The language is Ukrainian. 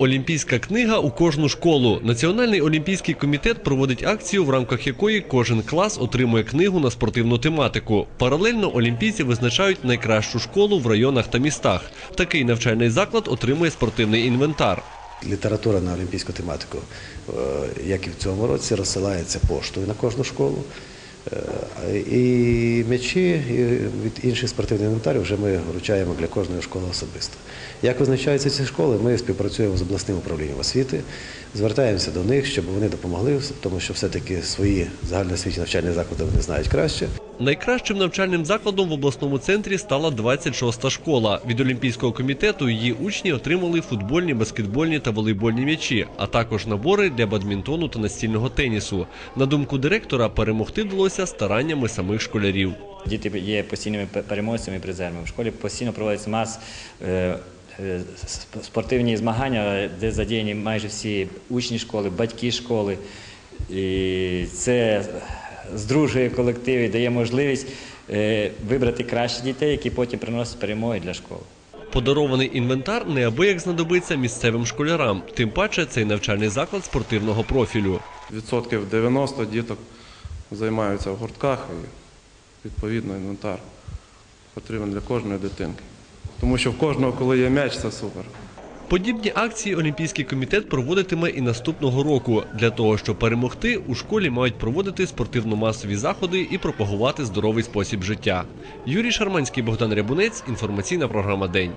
Олімпійська книга у кожну школу. Національний олімпійський комітет проводить акцію, в рамках якої кожен клас отримує книгу на спортивну тематику. Паралельно олімпійці визначають найкращу школу в районах та містах. Такий навчальний заклад отримує спортивний інвентар. Література на олімпійську тематику, е, як і в цьому році, розсилається поштою на кожну школу. Е, І м'ячі і від інших спортивних інвентарів вже ми вручаємо для кожної школи особисто. Як визначаються ці школи, ми співпрацюємо з обласним управлінням освіти, звертаємося до них, щоб вони допомогли, тому що все-таки свої загальноосвітні навчальні заклади вони знають краще. Найкращим навчальним закладом в обласному центрі стала 26-та школа. Від Олімпійського комітету її учні отримали футбольні, баскетбольні та волейбольні м'ячі, а також набори для бадмінтону та настільного тенісу. На думку директора, перемогти вдалося стараннями самих школярів. Діти є постійними переможцями і призерами. В школі постійно проводяться мас е, е, сп- спортивні змагання, де задіяні майже всі учні школи, батьки школи. І це здружує колектив і дає можливість е, вибрати кращих дітей, які потім приносять перемоги для школи. Подарований інвентар неабияк знадобиться місцевим школярам. Тим паче цей навчальний заклад спортивного профілю. Відсотків 90 діток займаються в гуртках і відповідно інвентар потрібен для кожної дитинки. Тому що в кожного, коли є м'яч, це супер. Подібні акції Олімпійський комітет проводитиме і наступного року. Для того, щоб перемогти, у школі мають проводити спортивно-масові заходи і пропагувати здоровий спосіб життя. Юрій Шарманський, Богдан Рябунець. Інформаційна програма День.